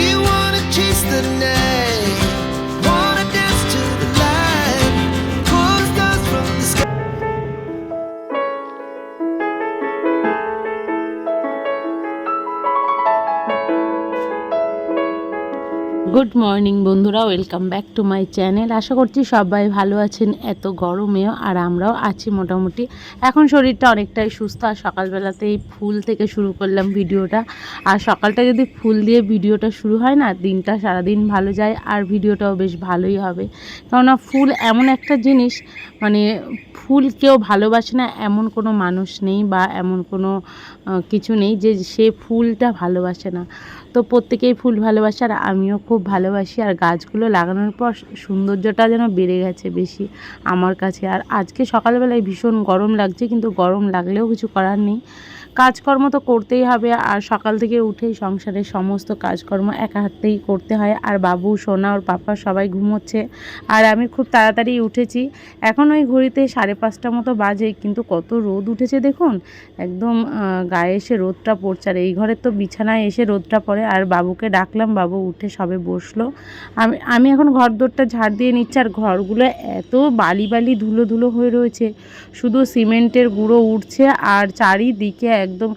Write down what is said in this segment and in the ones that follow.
We wanna chase the night, good morning বন্ধুরা welcome back to my channel আশা করছি সবাই ভালো আছেন, এত গরমেও আর আমরাও আছি মোটামুটি। এখন শরীরটা অনেকটাই সুস্থ, আর সকালবেলাতেই ফুল থেকে শুরু করলাম ভিডিওটা। আর সকালটা যদি ফুল দিয়ে ভিডিওটা শুরু হয় না, দিনটা সারাদিন ভালো যায়, আর ভিডিওটাও বেশ ভালোই হবে। কেননা ফুল এমন একটা জিনিস মানে ফুল কেউ ভালোবাসে না, এমন কোনো মানুষ নেই বা এমন কোনো কিছু নেই যে সে ফুলটা ভালোবাসে না। তো প্রত্যেকেই ফুল ভালোবাসে, আর আমিও খুব ভালোবাসি আর গাছগুলো লাগানোর পর সৌন্দর্যটা যেন বেড়ে গেছে বেশি আমার কাছে। আর আজকে সকালবেলায় ভীষণ গরম লাগছে, কিন্তু গরম লাগলেও কিছু করার নেই। কাজকর্ম তো করতেই হবে, আর সকাল থেকে উঠেই সংসারের সমস্ত কাজকর্ম একা হাতেই করতে হয়। আর বাবু, সোনা, ওর পাপা সবাই ঘুমোচ্ছে, আর আমি খুব তাড়াতাড়ি উঠেছি। এখন ওই ঘড়িতে সাড়ে পাঁচটা মতো বাজে, কিন্তু কত রোদ উঠেছে দেখুন। একদম গায়ে এসে রোদটা পড়ছে, আর এই ঘরের তো বিছানায় এসে রোদটা পড়ে, আর বাবুকে ডাকলাম, বাবু উঠে সবে বসল। আমি আমি এখন ঘর দোরটা ঝাড় দিয়ে নিচ্ছি, আর ঘরগুলো এত বালি বালি ধুলো ধুলো হয়ে রয়েছে। শুধু সিমেন্টের গুঁড়ো উঠছে, আর চারিদিকে একদম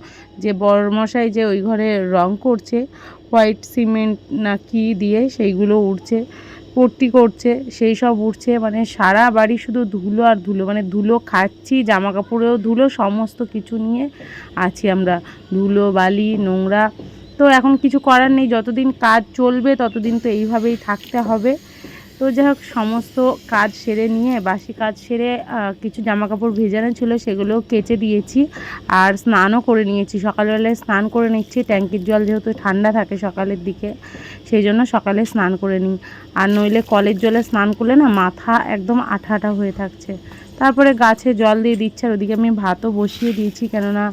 যে বড়মশাই যে ওই ঘরে রং করছে, হোয়াইট সিমেন্ট না কি দিয়ে সেইগুলো উঠছে পট্টি করছে, সেই সব উঠছে মানে সারা বাড়ি শুধু ধুলো আর ধুলো মানে ধুলো খাচ্ছি জামা কাপড়েও ধুলো, সমস্ত কিছু নিয়ে আছি আমরা। ধুলো, বালি, নোংরা, তো এখন কিছু করার নেই, যতদিন কাজ চলবে ততদিন তো এইভাবেই থাকতে হবে। তো যাই হোক, সমস্ত কাজ সেরে নিয়ে, বাসি কাজ সেরে কিছু জামা কাপড় ভেজানো ছিল, সেগুলো কেচে দিয়েছি। আর স্নানও করে নিয়েছি। সকালবেলায় স্নান করে নিচ্ছি। ট্যাঙ্কির জল যেহেতু ঠান্ডা থাকে সকালের দিকে, সেই জন্য সকালে স্নান করে নিই। আর নইলে কলের জলে স্নান করলে না, মাথা একদম আঠা আঠা হয়ে থাকছে। তারপরে গাছে জল দিয়ে দিচ্ছে, আর ওদিকে আমি ভাতও বসিয়ে দিয়েছি কেননা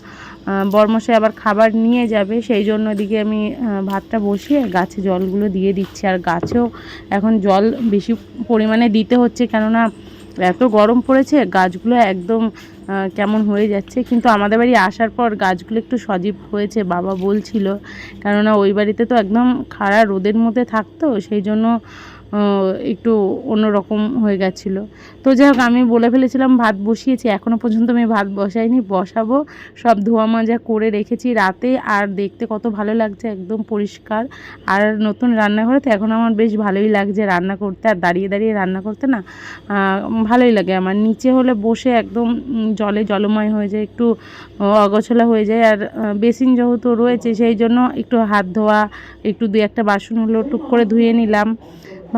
বরমশাই আবার খাবার নিয়ে যাবে, সেই জন্য ওদিকে আমি ভাতটা বসিয়ে গাছে জলগুলো দিয়ে দিচ্ছি। আর গাছেও এখন জল বেশি পরিমাণে দিতে হচ্ছে কেননা, এত গরম পড়েছে, গাছগুলো একদম কেমন হয়ে যাচ্ছে। কিন্তু আমাদের বাড়ি আসার পর গাছগুলো একটু সজীব হয়েছে, বাবা বলছিল। কেননা ওই বাড়িতে তো একদম খাড়া রোদের মধ্যে থাকতো, সেই জন্য একটু অন্যরকম হয়ে গেছিল। তো যাই হোক, আমি বলে ফেলেছিলাম, ভাত বসিয়েছি এখনও পর্যন্ত আমি ভাত বসাইনি, বসাবো। সব ধোয়া মাজা করে রেখেছি রাতে, আর দেখতে কত ভালো লাগছে, একদম পরিষ্কার। আর নতুন রান্নাঘরে তো এখন আমার বেশ ভালোই লাগছে রান্না করতে, আর দাঁড়িয়ে দাঁড়িয়ে রান্না করতে না ভালোই লাগে। আমার নিচে হলে বসে একদম জলে জলময় হয়ে যায়, একটু অগোছলা হয়ে যায়, আর বেসিন যেহেতু রয়েছে, সেই জন্য একটু হাত ধোয়া, একটু দু একটা বাসন হলো টুক করে ধুয়ে নিলাম।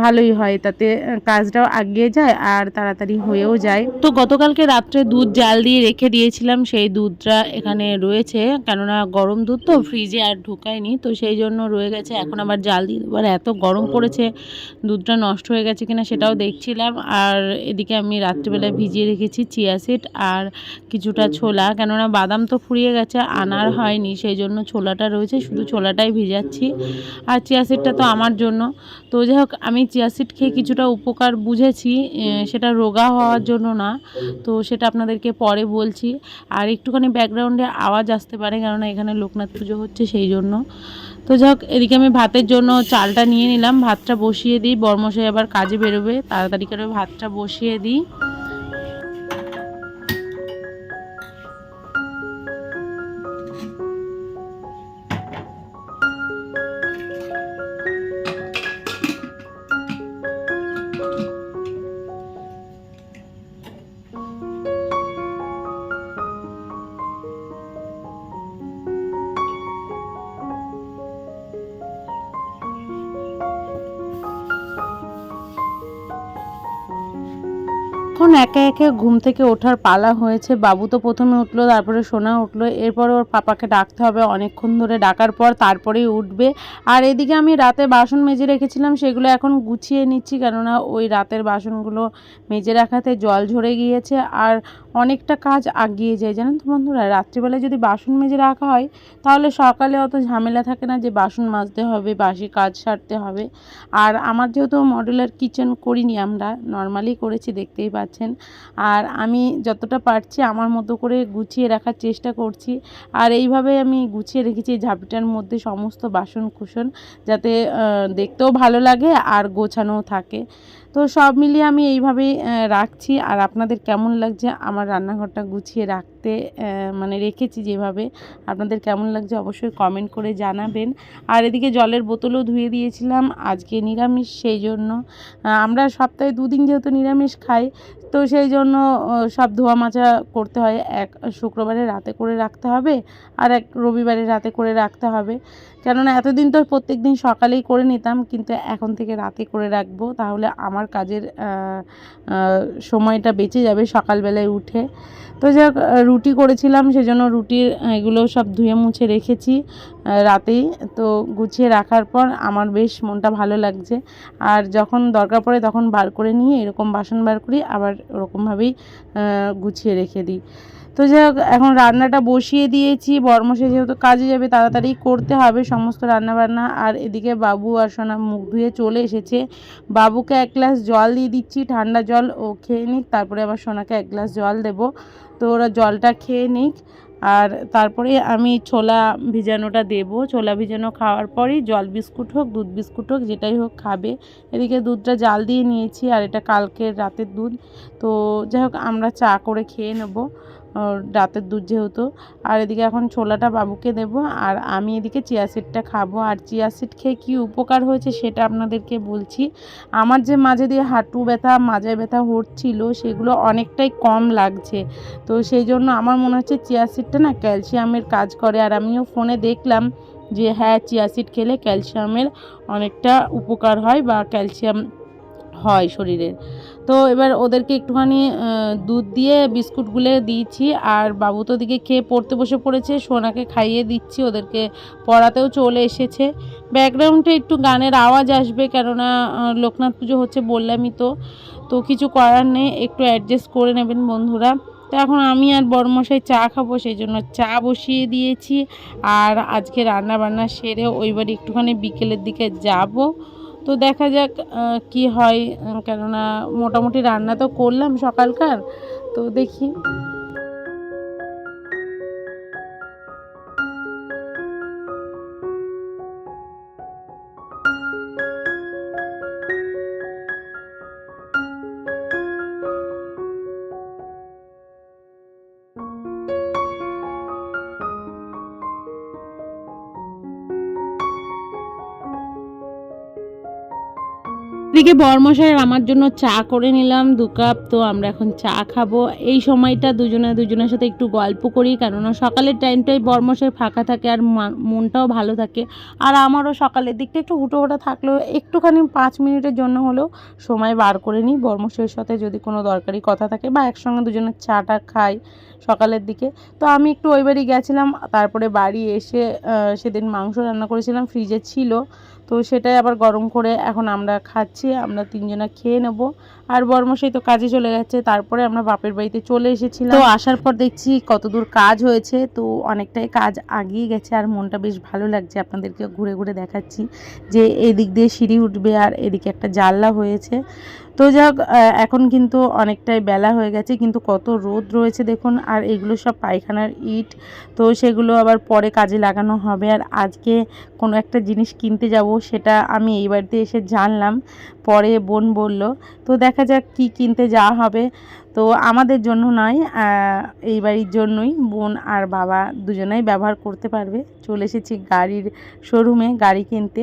ভালোই হয়, তাতে কাজটাও আগিয়ে যায় আর তাড়াতাড়ি হয়েও যায়। তো গতকালকে রাত্রে দুধ জাল দিয়ে রেখে দিয়েছিলাম, সেই দুধটা এখানে রয়েছে, কেননা গরম দুধ তো ফ্রিজে আর ঢুকায়নি, তো সেই জন্য রয়ে গেছে, এখন আবার জাল দিয়ে দেবো। এত গরম পড়েছে, দুধটা নষ্ট হয়ে গেছে কিনা সেটাও দেখছিলাম। আর এদিকে আমি রাত্রিবেলায় ভিজিয়ে রেখেছি চিয়া সিড আর কিছুটা ছোলা, কেননা বাদাম তো ফুরিয়ে গেছে, আনার হয়নি, সেই জন্য ছোলাটা রয়েছে, শুধু ছোলাটাই ভিজাচ্ছি। আর চিয়া সিডটা তো আমার জন্য। তো যাই হোক, আমি চিয়া সিড খেয়ে কিছুটা উপকার বুঝেছি সেটা রোগা হওয়ার জন্য না। তো সেটা আপনাদেরকে পরে বলছি। আর একটুখানি ব্যাকগ্রাউন্ডে আওয়াজ আসতে পারে কেননা এখানে লোকনাথ পুজো হচ্ছে সেই জন্য। তো যাই হোক এদিকে আমি ভাতের জন্য চালটা নিয়ে নিলাম। ভাতটা বসিয়ে দিই। বর্মশাই আবার কাজে বেরোবে। তাড়াতাড়ি করে ভাতটা বসিয়ে দিই। এখন একে একে ঘুম থেকে ওঠার পালা হয়েছে, বাবু তো প্রথমে উঠল, তারপরে সোনা উঠল। এরপর ওর পাপাকে ডাকতে হবে অনেকক্ষণ ধরে। ডাকার পর তারপরেই উঠবে। আর এদিকে আমি রাতে বাসন মেজে রেখেছিলাম, সেগুলো এখন গুছিয়ে নিচ্ছি, কেননা ওই রাতের বাসনগুলো মেজে রাখাতে জল ঝরে গিয়েছে। আর অনেকটা কাজ আগিয়ে যায়, জানেন তো বন্ধুরা? রাত্রিবেলায় যদি বাসন মেজে রাখা হয়, তাহলে সকালে অত ঝামেলা থাকে না যে বাসন মাজতে হবে, বাসি কাজ সারতে হবে। আর আমার যেহেতু মডেলার কিচেন করিনি আমরা, নর্মালি করেছি, দেখতেই পাচ্ছেন আর আমি যতটা পারছি আমার মতো করে গুছিয়ে রাখার চেষ্টা করছি। আর এইভাবে আমি গুছিয়ে রেখেছি এই ঝাঁপিটার মধ্যে সমস্ত বাসন কুসন যাতে দেখতেও ভালো লাগে আর গোছানোও থাকে। তো সব মিলিয়ে আমি এইভাবেই রাখছি। আর আপনাদের কেমন লাগছে আমার রান্নাঘরটা গুছিয়ে রাখতে মানে রেখেছি যেভাবে, আপনাদের কেমন লাগছে অবশ্যই কমেন্ট করে জানাবেন। আর এদিকে জলের বোতলও ধুয়ে দিয়েছিলাম, আজকে নিরামিষ, সেই জন্য আমরা সপ্তাহে দুদিন যেহেতু নিরামিষ খাই, তো সেই জন্য সব ধোয়া মাজা করতে হয়। এক শুক্রবারে রাতে করে রাখতে হবে, আর এক রবিবারে রাতে করে রাখতে হবে। কেননা এতদিন তো প্রত্যেক দিন সকালেই করে নিতাম, কিন্তু এখন থেকে রাতে করে রাখব, তাহলে আমার কাজের আহ, আহ, সময়টা বেঁচে যাবে সকালবেলায় উঠে। তো আহ, রুটি করেছিলাম সেজন্য রুটির এগুলো সব ধুয়ে মুছে রেখেছি রাতেই। তো গুছিয়ে রাখার পর আমার বেশ মনটা ভালো লাগছে। আর যখন দরকার পড়ে তখন বার করে নিয়ে এরকম বাসন বার করি আবার ওরকমভাবেই গুছিয়ে রেখে দিই। তো যাই হোক এখন রান্নাটা বসিয়ে দিয়েছি বর্মশে যেহেতু কাজে যাবে, তাড়াতাড়ি করতে হবে সমস্ত রান্নাবান্না। আর এদিকে বাবু আর সোনা মুখ ধুয়ে চলে এসেছে। বাবুকে এক গ্লাস জল দিয়ে দিচ্ছি, ঠান্ডা জল ও খেয়ে নিক, তারপরে আবার সোনাকে এক গ্লাস জল দেব। তো ওরা জলটা খেয়ে নিক। আর তারপরে আমি ছোলা ভিজানোটা দেব। ছোলা ভিজানো খাওয়ার পরেই জল বিস্কুট হোক, দুধ বিস্কুট হোক, যেটাই হোক খাবে। এদিকে দুধটা জাল দিয়ে নিয়েছি, আর এটা কালকের রাতের দুধ। তো যাই হোক আমরা চা করে খেয়ে নেব। রাতের দুধ যেহেতু। আর এদিকে এখন ছোলাটা বাবুকে দেব, আর আমি এদিকে চিয়া সিডটা খাব। আর চিয়া সিড খেয়ে কী উপকার হয়েছে সেটা আপনাদেরকে বলছি। আমার যে মাঝে দিয়ে হাঁটু ব্যথা, মাজায় ব্যথা হচ্ছিল, সেগুলো অনেকটাই কম লাগছে। তো সেই জন্য আমার মনে হচ্ছে চিয়া সিডটা না ক্যালসিয়ামের কাজ করে। আর আমিও ফোনে দেখলাম যে হ্যাঁ চিয়া সিড খেলে ক্যালসিয়ামের অনেকটা উপকার হয় বা ক্যালসিয়াম হয় শরীরের। তো এবার ওদেরকে একটুখানি দুধ দিয়ে বিস্কুট গুলে দিয়েছি আর বাবু তো দিকে খেয়ে পড়তে বসে পড়েছে, সোনাকে খাইয়ে দিচ্ছি, ওদেরকে পড়াতেও চলে এসেছে। ব্যাকগ্রাউন্ডে একটু গানের আওয়াজ আসবে কেননা লোকনাথ পুজো হচ্ছে বললামই তো তো কিছু করার নেই, একটু অ্যাডজাস্ট করে নেবেন বন্ধুরা। তো এখন আমি আর বড়মশাই চা খাব, সেই জন্য চা বসিয়ে দিয়েছি। আর আজকে রান্না বান্না সেরে ওই বাড়ি একটুখানি বিকেলের দিকে যাব। তো দেখা যাক কি হয়। কেননা মোটামুটি রান্না তো করলাম সকালকার তো দেখি। এদিকে বরমশাই আমার জন্য চা করে নিলাম, দু কাপ, তো আমরা এখন চা খাব। এই সময়টা দুজনে দুজনের সাথে একটু গল্প করি, কেননা সকালের টাইমটাই বরমশাই ফাঁকা থাকে আর মনটাও ভালো থাকে। আর আমারও সকালের দিকটা একটু হুটোহুটো থাকলেও একটুখানি পাঁচ মিনিটের জন্য হলেও সময় বার করে নিই বর্মশাইয়ের সাথে, যদি কোনো দরকারি কথা থাকে বা একসঙ্গে দুজনের চাটা খাই সকালের দিকে। তো আমি একটু ওই বাড়ি গেছিলাম, তারপরে বাড়ি এসে সেদিন মাংস রান্না করেছিলাম ফ্রিজে ছিল। তো সেটাই আবার গরম করে এখন আমরা খাচ্ছি, আমরা তিনজনা খেয়ে নেব। আর বর্মশাই তো কাজে চলে গেছে, তারপরে আমরা বাপের বাড়িতে চলে এসেছিলাম। তো আসার পর দেখছি কতদূর কাজ হয়েছে, তো অনেকটাই কাজ আগিয়ে গেছে আর মনটা বেশ ভালো লাগছে আপনাদেরকে ঘুরে ঘুরে দেখাচ্ছি যে এদিক দিয়ে সিঁড়ি উঠবে আর এদিকে একটা জানলা হয়েছে। তো যাক এখন কিন্তু অনেকটাই বেলা হয়ে গেছে, কিন্তু কত রোদ রয়েছে দেখুন, আর এগুলো সব পায়খানার ইট, তো সেগুলো আবার পরে কাজে লাগানো হবে, আর আজকে কোনো একটা জিনিস কিনতে যাব, সেটা আমি এই বাড়িতে এসে জানলাম, পরে বোন বলল, তো দেখা যাক কি কিনতে যাওয়া হবে তো আমাদের জন্য নয় এই বাড়ির জন্যই বোন আর বাবা দুজনেই ব্যবহার করতে পারবে। চলে এসেছি গাড়ির শোরুমে গাড়ি কিনতে।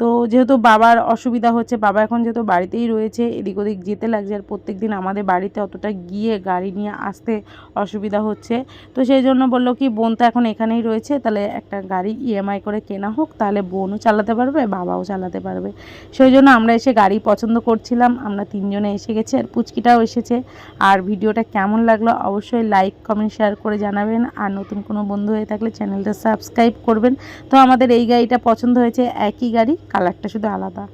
তো যেহেতু বাবার অসুবিধা হচ্ছে, বাবা এখন যেহেতু বাড়িতেই রয়েছে, এদিক ওদিক যেতে লাগছে আর প্রত্যেক দিন আমাদের বাড়িতে অতটা গিয়ে গাড়ি নিয়ে আসতে অসুবিধা হচ্ছে। তো সেই জন্য বলল কি, বোন তো এখন এখানেই রয়েছে, তাহলে একটা গাড়ি ইএমআই করে কেনা হোক, তাহলে বোনও চালাতে পারবে, বাবাও চালাতে পারবে। সেই জন্য আমরা এসে গাড়ি পছন্দ করছিলাম, আমরা তিনজনে এসে গেছি আর পুচকিটাও এসেছে। আর ভিডিওটা কেমন লাগল অবশ্যই লাইক কমেন্ট শেয়ার করে জানাবেন। আর নতুন কোনো বন্ধু হয়ে থাকলে চ্যানেলটা সাবস্ক্রাইব করবেন। তো আমাদের এই গাড়িটা পছন্দ হয়েছে, একই গাড়ি কালারটা শুধু আলাদা।